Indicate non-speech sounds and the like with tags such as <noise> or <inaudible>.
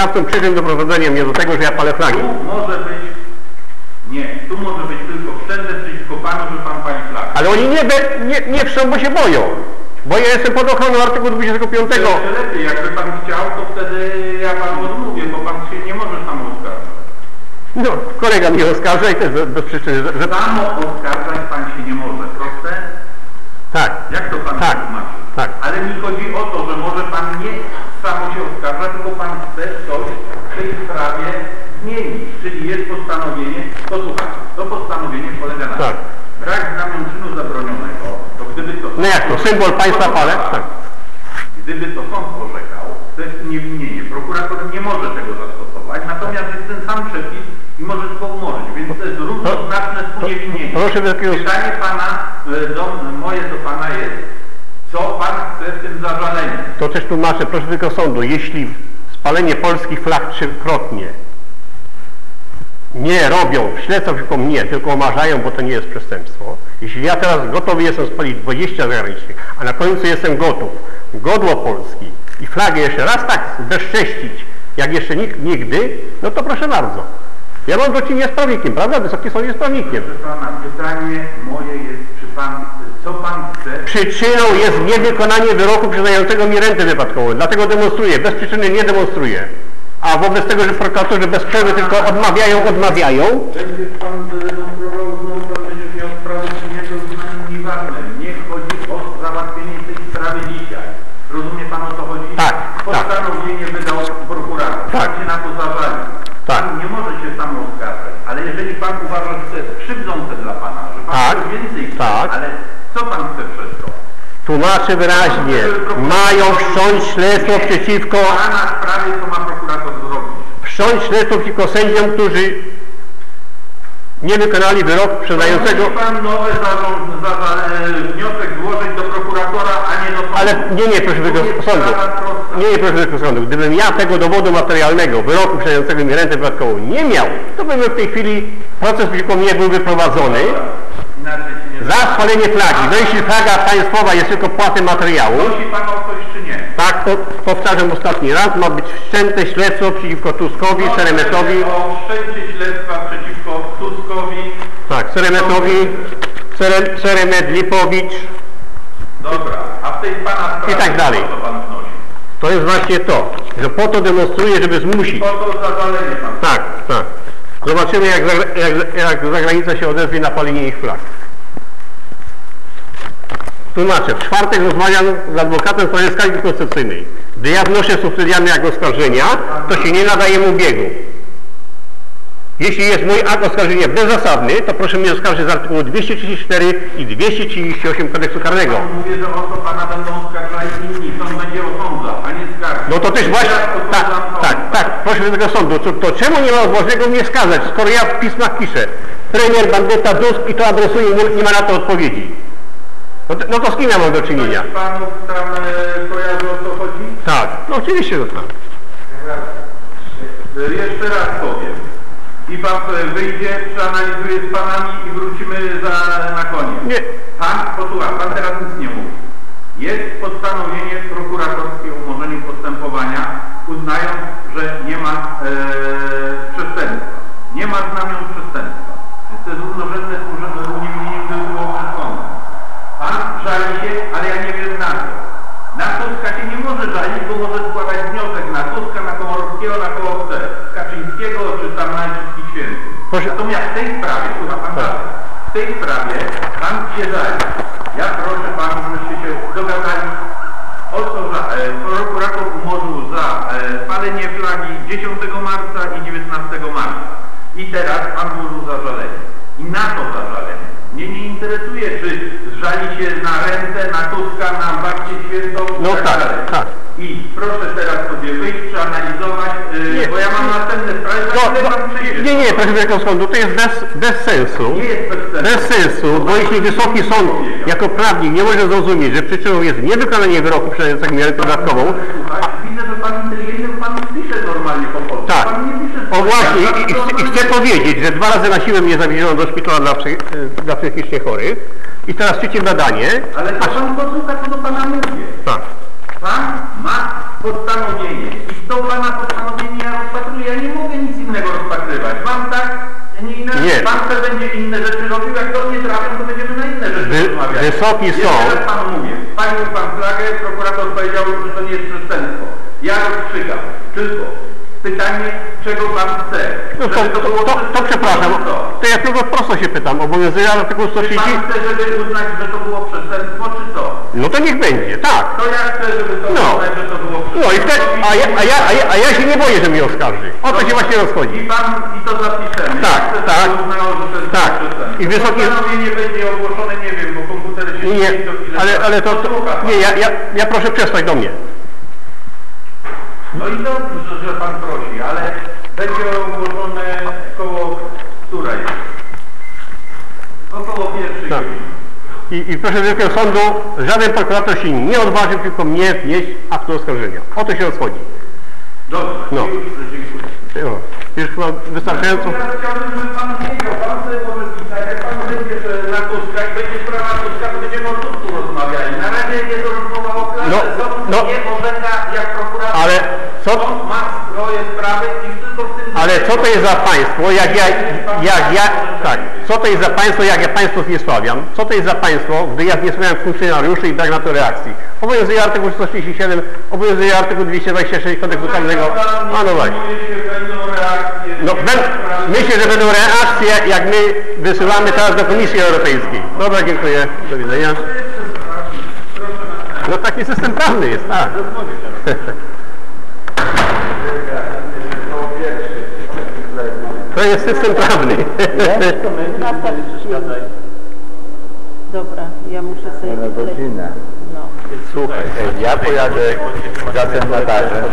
Sprawcą przyczyn doprowadzenia mnie do tego, że ja palę flagi. Tu może być, nie, tu może być tylko wszczęte przeciwko panu, że pan pali flagę. Ale oni nie, nie, nie wszczą, bo się boją. Bo ja jestem pod ochroną artykułu 25. Jeszcze lepiej, jakby pan chciał, to wtedy ja panu odmówię, bo pan się nie może samo oskarżać. No, kolega mnie oskarża i też bez, przyczyny, że... Samo oskarżać pan się nie może. Proste? Tak, Jak to pan Tak, wytłumaczy? tak. Ale mi chodzi o to, że może pan nie samo się oskarża, tylko pan chce coś w tej sprawie zmienić. Czyli jest postanowienie, posłuchajcie, to postanowienie polega na Tak. tym. Brak znamion czynu zabronionego, to gdyby to... No jak to, symbol państwa palec? Tak. Gdyby to sąd orzekał, to jest uniewinnienie. Prokurator nie może tego zastosować, natomiast jest ten sam przepis i może umorzyć, więc to jest równoznaczne uniewinnieniem. proszę takiego- Pytanie pana, e, do, moje do pana jest, co pan chce w tym zażaleniem? To też tłumaczę, proszę tylko sądu, jeśli spalenie polskich flag trzykrotnie nie robią, śledzą tylko mnie, tylko omarzają, bo to nie jest przestępstwo. Jeśli ja teraz gotowy jestem spalić 20 zagranicznych, a na końcu jestem gotów godło Polski i flagę jeszcze raz tak bezcześcić, jak jeszcze nikt nigdy, no to proszę bardzo. Ja mam do czynienia z prawnikiem, prawda? Wysoki Sąd jest prawnikiem. Proszę pana, pytanie moje jest, czy pan, co pan chce? Przyczyną jest niewykonanie wyroku przyznającego mi rentę wypadkową. Dlatego demonstruję. Bez przyczyny nie demonstruję. A wobec tego, że prokuratorzy bez przerwy tylko odmawiają, odmawiają, Będzie pan demonstrował znowu, pan będzie miał sprawę, czy nie, to zupełnie nieważne. Nie chodzi o załatwienie tej sprawy dzisiaj. Rozumie pan o co chodzi? Tak, Postanowienie wydał prokurator. Tak. Pan się na to zażalił. Tak. Pan nie może się sam oskarżać, ale jeżeli pan uważa, że to jest krzywdzące dla pana, że pan Tak, więcej tak. ale co pan chce przez to? tłumaczę wyraźnie, mają wszcząć śledztwo przeciwko, Pana sprawie, co ma wszcząć śledztwo przeciwko sędziom, którzy nie wykonali wyroku przyznającego, pan nowy zarząd, za, za, e, wniosek złożyć do prokuratora, a nie do sądu. ale nie, nie, proszę jest sądu, nie, nie, proszę wysokiego sądu, gdybym ja tego dowodu materialnego, wyroku przyznającego mi rentę wypadkową nie miał, to by w tej chwili proces przeciwko mnie byłby prowadzony, Inaczej się nie Za spalenie flagi. No jeśli flaga państwowa jest tylko płatę materiału, Prosi pan o coś czy nie? tak, to powtarzam ostatni raz, ma być wszczęte śledztwo przeciwko Tuskowi, Szeremetowi, O wszczęcie śledztwa przeciwko Tuskowi. tak, Szeremetowi, Szerem, Szeremet, Lipowicz, Dobra, a w tej pana sprawie I tak dalej. co pan wnosi? to jest właśnie to, że po to demonstruje, żeby zmusić. Po to zażalenie pan. Tak, tak. Zobaczymy, jak, zagra- jak, jak zagranica się odezwie na palenie ich flag. Tłumaczę. W czwartek rozmawiam z adwokatem w sprawie skargi konstytucyjnej. Gdy ja wnoszę subsydialny akt oskarżenia, to się nie nadaje mu biegu. Jeśli jest mój akt oskarżenia bezzasadny, to proszę mnie oskarżyć z artykułu 234 i 238 kodeksu karnego. Mówię, że o to pana będą oskarżali inni. Sąd będzie osądzał, a nie skarżył. No to też właśnie, tak, sąd. tak, tak, proszę do tego sądu, to, to czemu nie ma odważnego mnie skazać, skoro ja w pismach piszę, premier, bandyta, Tusk i to adresuję, nie, nie ma na to odpowiedzi. No to, no to z kim ja mam do czynienia? Ktoś panów tam e, kojarzy o co chodzi? Tak, no oczywiście, że tak. E, Jeszcze raz powiem. I pan sobie wyjdzie, przeanalizuje z panami i wrócimy za, na koniec. Nie. Pan, posłuchaj, pan teraz nic nie mówi. Jest postanowienie prokuratorskie o umorzeniu postępowania, uznając, że nie ma e, przestępstwa. Nie ma znamion przestępstwa. Więc to jest równorzędne z urze- uniewinnieniem do było przed sądem. Pan żali się, ale ja nie wiem na co. Na Tuska się nie może żalić, bo może składać wniosek na Tuska, na Komorowskiego, na kogo chce. Kaczyńskiego czy tam na wszystkich świętych. Proszę- Natomiast w tej sprawie, słucha pan Tak. w tej sprawie pan się żali. Ja proszę panów, żebyście się dogadali o to, że e, prokurator umorzył za e, palenie flagi 10 marca i 19 marca. I teraz pan złożył zażalenie. I na to zażalenie. Mnie nie interesuje, czy zżali się na ręce, na Tuska, na Babcię Świętą i No tak, tak, dalej. tak. I proszę teraz sobie wyjść, przeanalizować, yy, Nie. bo ja mam następne sprawy, za No, chwilę no, pan przyjdzie. nie, nie, proszę sądu, to jest bez, bez sensu. Bez sensu. Bo jeśli Wysoki Sąd jako prawnik nie może zrozumieć, że przyczyną jest niewykonanie wyroku przyznającego mi rentę dodatkową, Słuchaj, widzę, że pan inteligentny, bo pan pisze normalnie po polsku. Tak. O właśnie, i, i, i chcę powiedzieć, że dwa razy na siłę mnie zawieziono do szpitala dla, e, dla psychicznie chorych i teraz trzecie badanie. Ale to pan posłucha, co do pana mówię. Tak. Pan ma postanowienie i to pana Pan tak, nie inaczej. Jest. Pan też będzie inne rzeczy robił, jak do mnie trafią, to będziemy na inne rzeczy Wy, rozmawiać. Wysoki Jeszcze sąd... Jeszcze Pan mówię, fajnie Pan flagę, prokurator powiedział, że to nie jest przestępstwo. Ja rozstrzygam, tylko pytanie, czego Pan chce. No to, to, to, to, to przepraszam, to ja tylko prosto się pytam, obowiązuje artykuł 130... Czy Pan chce, żeby uznać, że to było przestępstwo, czy no to niech będzie, tak. To ja chcę, żeby to No. uznać, że to było No i wtedy, a ja, a, ja, a, ja, a ja się nie boję, że mnie oskarży. O to się właśnie I rozchodzi. pan, i to zapiszemy. Tak, ja chcę, tak. uznało, że to jest Tak. I wysoki- Postanowienie będzie ogłoszone, nie wiem, bo komputer się Nie, nie, chwilę ale, czas. ale to, to nie, ja, ja, ja proszę przesłać do mnie. No i dobrze, że pan prosi, ale będzie ogłoszone I, I proszę Wysokiego Sądu, żaden prokurator się nie odważył tylko mnie wnieść aktu oskarżenia. O to się rozchodzi. Dobrze, No. dziękuję. Już chyba wystarczająco. Ja chciałbym, żeby pan wiedział, pan sobie może pisać, jak pan będzie na Tuska i będzie sprawa Tuska, to będziemy o Tusku rozmawiali. Na razie jest rozmowa o klasie. No, Sąd no. nie orzeka jak prokurator. Ale co- Sąd ma swoje sprawy i. Ale co to jest za państwo, jak ja, jak ja, tak, co to jest za państwo, jak ja państwo zniesławiam? Co to jest za państwo, gdy ja zniesławiam funkcjonariuszy i brak na to reakcji? Obowiązuje artykuł 137, obowiązuje artykuł 226 kodeksu karnego. A no właśnie. No, myślę, że będą reakcje, jak my wysyłamy teraz do Komisji Europejskiej. Dobra, dziękuję. Do widzenia. No taki system prawny jest, tak. <laughs> jest system prawny. Dobra, ja muszę sobie... Na godzinę. No. Słuchaj, ja pojadę za ten nadarzem.